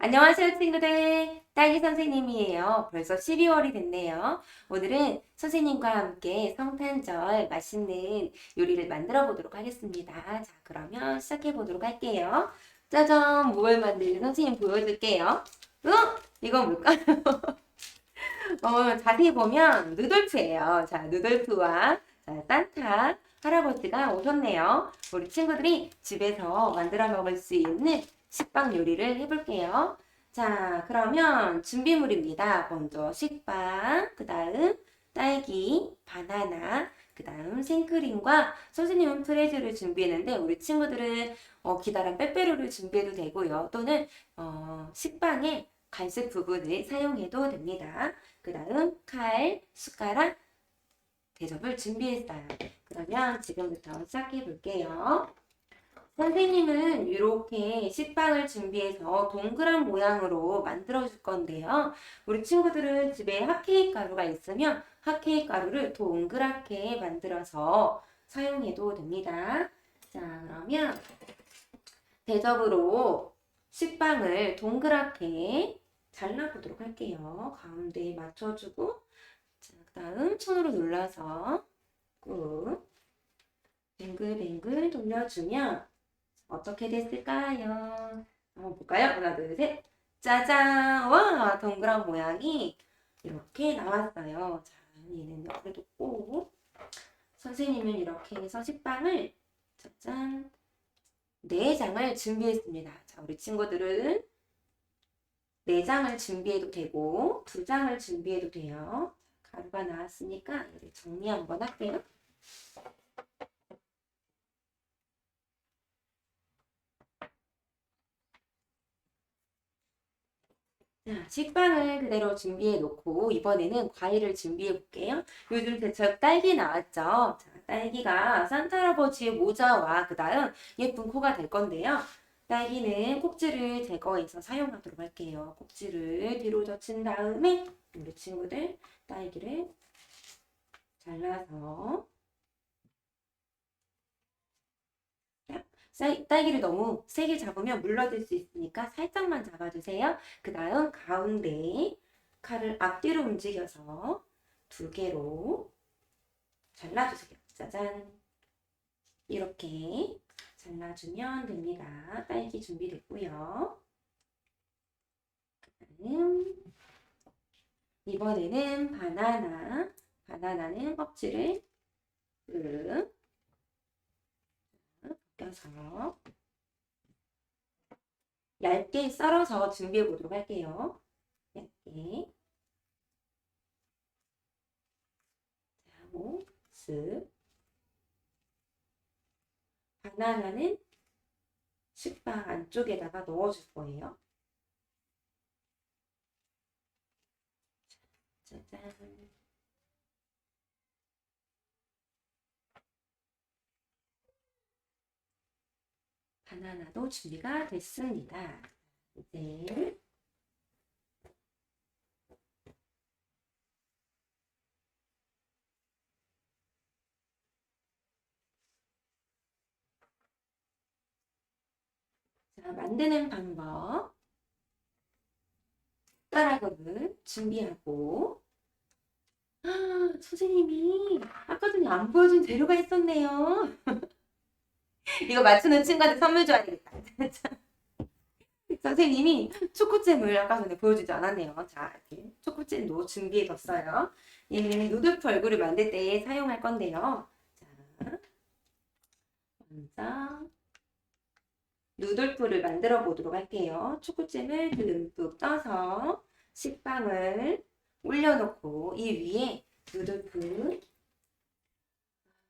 안녕하세요, 친구들. 딸기 선생님이에요. 벌써 12월이 됐네요. 오늘은 선생님과 함께 성탄절 맛있는 요리를 만들어 보도록 하겠습니다. 자, 그러면 시작해 보도록 할게요. 짜잔, 뭘 만들지 선생님 보여줄게요. 어? 이건 뭘까요? 어, 자세히 보면 누돌프예요. 자, 누돌프와 자, 산타 할아버지가 오셨네요. 우리 친구들이 집에서 만들어 먹을 수 있는 식빵 요리를 해볼게요. 자, 그러면 준비물입니다. 먼저 식빵, 그 다음 딸기, 바나나, 그 다음 생크림과 선생님은 프레즈를 준비했는데 우리 친구들은 어, 기다란 빼빼로를 준비해도 되고요. 또는 어, 식빵의 갈색 부분을 사용해도 됩니다. 그 다음 칼, 숟가락, 대접을 준비했어요. 그러면 지금부터 시작해 볼게요. 선생님은 이렇게 식빵을 준비해서 동그란 모양으로 만들어 줄 건데요. 우리 친구들은 집에 핫케이크 가루가 있으면 핫케이크 가루를 동그랗게 만들어서 사용해도 됩니다. 자, 그러면 대접으로 식빵을 동그랗게 잘라보도록 할게요. 가운데에 맞춰주고, 자, 그 다음 손으로 눌러서 꾹 뱅글뱅글 돌려주면 어떻게 됐을까요? 한번 볼까요? 하나, 둘, 셋. 짜잔! 와, 동그란 모양이 이렇게 나왔어요. 자, 얘는 옆에 뒀고, 선생님은 이렇게 해서 식빵을 짜잔! 네 장을 준비했습니다. 자, 우리 친구들은 네 장을 준비해도 되고, 두 장을 준비해도 돼요. 가루가 나왔으니까 정리 한번 할게요. 식빵을 그대로 준비해 놓고 이번에는 과일을 준비해 볼게요. 요즘 제철 딸기 나왔죠. 자, 딸기가 산타 할아버지의 모자와 그 다음 예쁜 코가 될 건데요. 딸기는 꼭지를 제거해서 사용하도록 할게요. 꼭지를 뒤로 젖힌 다음에 우리 친구들 딸기를 잘라서 딸기를 너무 세게 잡으면 물러질 수 있으니까 살짝만 잡아주세요. 그 다음 가운데 칼을 앞뒤로 움직여서 두 개로 잘라주세요. 짜잔. 이렇게 잘라주면 됩니다. 딸기 준비됐고요. 그다음 이번에는 바나나. 바나나는 껍질을 쓱 벗겨서 얇게 썰어서 준비해 보도록 할게요. 얇게. 자, 뭐, 쓱. 바나나는 식빵 안쪽에다가 넣어줄 거예요. 짜잔. 바나나도 준비가 됐습니다. 이제 자, 만드는 방법. 숟가락을 준비하고 아, 선생님이 아까 전에 안 보여준 재료가 있었네요. 이거 맞추는 친구한테 선물 줘야 되겠다. 선생님이 초코잼을 아까 전에 보여주지 않았네요. 자, 이렇게 초코잼도 준비해뒀어요. 얘는 누들프 얼굴을 만들 때 사용할 건데요. 자, 먼저 누들프를 만들어 보도록 할게요. 초코잼을 듬뿍 떠서 식빵을 올려놓고 이 위에 누들프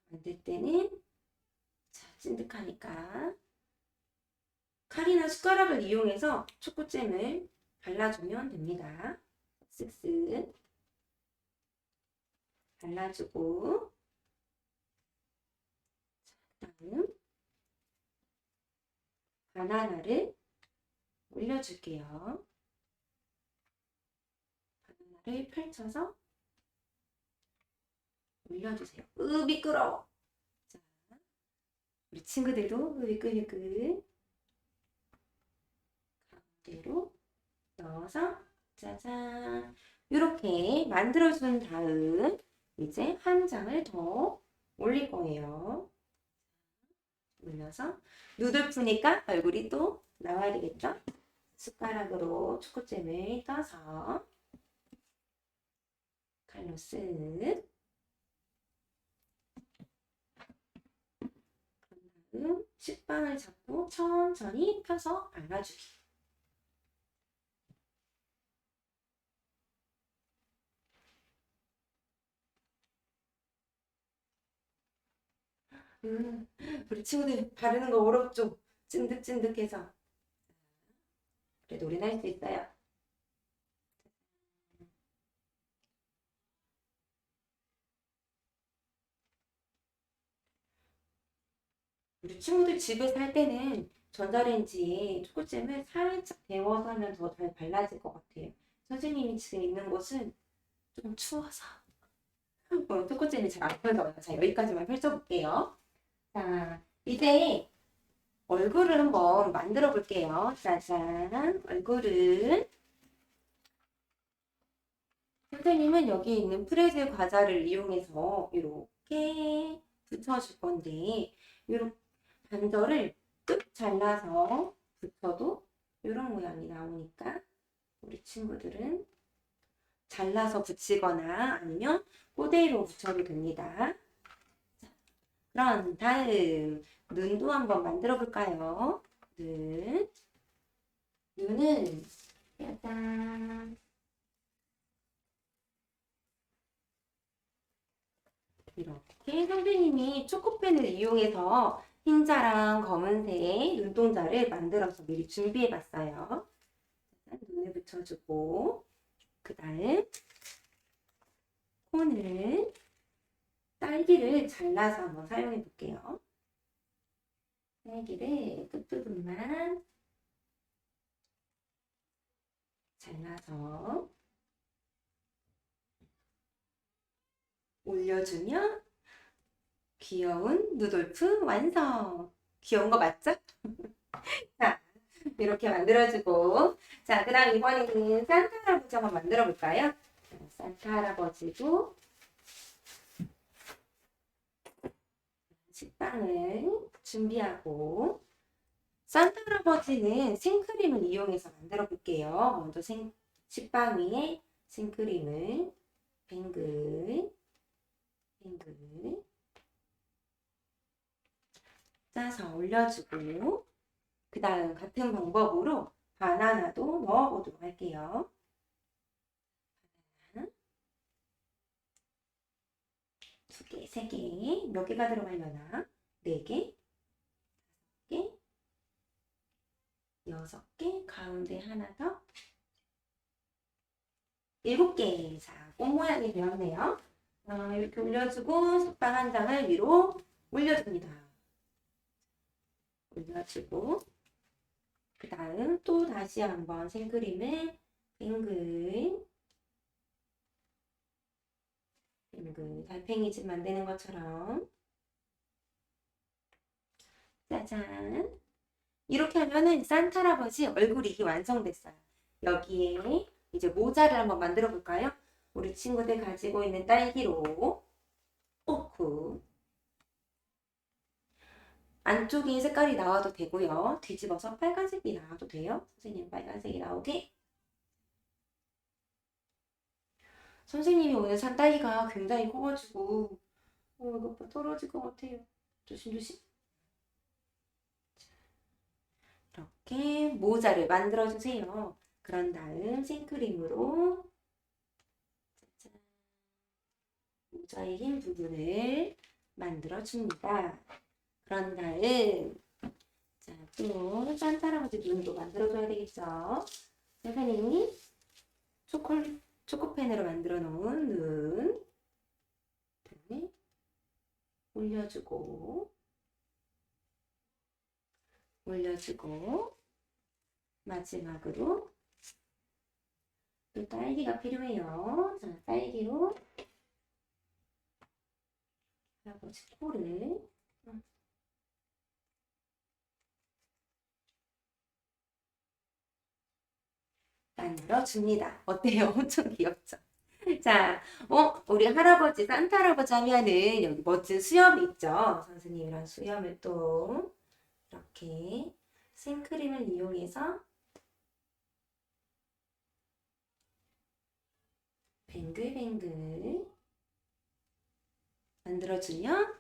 만들 때는 자, 찐득하니까 칼이나 숟가락을 이용해서 초코잼을 발라주면 됩니다. 쓱쓱 발라주고 자, 다음 바나나를 올려줄게요. 바나나를 펼쳐서 올려주세요. 으 미끄러워. 자, 우리 친구들도 으 미끌미끌 가운데로 넣어서 짜잔 이렇게 만들어준 다음 이제 한 장을 더 올릴 거예요. 올려서 누들 푸니까 얼굴이 또 나와야 되겠죠? 숟가락으로 초코잼을 떠서 칼로 쓱 그다음 식빵을 잡고 천천히 펴서 발라주기. 음, 우리 친구들 바르는 거 어렵죠? 찐득찐득해서. 그래도 우리는 할수 있어요. 우리 친구들 집에서 할 때는 전자레인지에 초코잼을 살짝 데워서 하면 더 잘 발라질 것 같아요. 선생님이 지금 있는 곳은 좀 추워서 어, 초코잼이 잘 안 펴져요. 자, 여기까지만 펼쳐볼게요. 자, 이제 얼굴을 한번 만들어 볼게요. 짜잔, 얼굴은 선생님은 여기 있는 프레즐 과자를 이용해서 이렇게 붙여줄 건데 이렇게 반절을 끝 잘라서 붙여도 이런 모양이 나오니까 우리 친구들은 잘라서 붙이거나 아니면 꼬대로 붙여도 됩니다. 자, 그럼 다음 눈도 한번 만들어 볼까요? 눈. 눈은 짜잔. 이렇게 선생님이 초코펜을 이용해서 흰자랑 검은색 눈동자를 만들어서 미리 준비해 봤어요. 눈을 붙여주고, 그 다음, 콘을, 딸기를 잘라서 한번 사용해 볼게요. 딸기를 끝부분만 잘라서 올려주면 귀여운 누돌프 완성! 귀여운 거 맞죠? 자, 이렇게 만들어주고 자, 그 다음 이번에는 산타 할아버지 한번 만들어 볼까요? 산타 할아버지도 식빵을 준비하고 산타 할아버지는 생크림을 이용해서 만들어 볼게요. 먼저 생, 식빵 위에 생크림을 뱅글 뱅글 짜서 올려주고 그 다음 같은 방법으로 바나나도 넣어보도록 할게요. 두 개, 세 개, 몇 개가 들어가려나? 네 개, 다섯 개, 여섯 개, 가운데 하나 더, 일곱 개. 자, 꽃 모양이 되었네요. 어, 이렇게 올려주고 식빵 한 장을 위로 올려줍니다. 올려주고 그 다음 또 다시 한번 생크림을 빙글 빙글 달팽이집 만드는 것처럼 짜잔 이렇게 하면은 산타 할아버지 얼굴이 완성됐어요. 여기에 이제 모자를 한번 만들어 볼까요? 우리 친구들 가지고 있는 딸기로 오크 안쪽에 색깔이 나와도 되고요. 뒤집어서 빨간색이 나와도 돼요. 선생님 빨간색이 나오게. 선생님이 오늘 산 딸기가 굉장히 커가지고 어, 이것 떨어질 것 같아요. 조심조심. 이렇게 모자를 만들어주세요. 그런 다음 생크림으로. 모자의 흰 부분을 만들어줍니다. 그런 다음 자, 또 산타 할아버지 눈도 만들어줘야 되겠죠. 선생님이 초코, 초코펜으로 만들어 놓은 눈 네. 올려주고 올려주고 마지막으로 또 딸기가 필요해요. 자, 딸기로 할아버지 코를 만들어 줍니다. 어때요? 엄청 귀엽죠? 자, 어, 우리 할아버지, 산타 할아버지 하면은 여기 멋진 수염이 있죠? 선생님이랑 수염을 또 이렇게 생크림을 이용해서 뱅글뱅글 만들어주면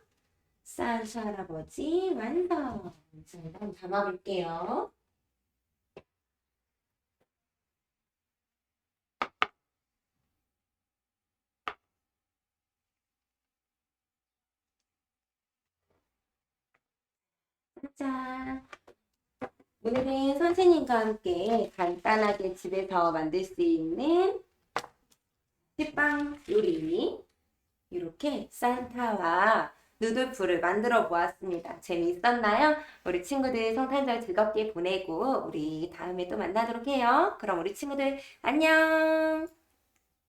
산타 할아버지 완성! 자, 한번 담아볼게요. 오늘은 선생님과 함께 간단하게 집에서 만들 수 있는 식빵 요리 이렇게 산타와 누돌프를 만들어 보았습니다. 재미있었나요? 우리 친구들 성탄절 즐겁게 보내고 우리 다음에 또 만나도록 해요. 그럼 우리 친구들 안녕!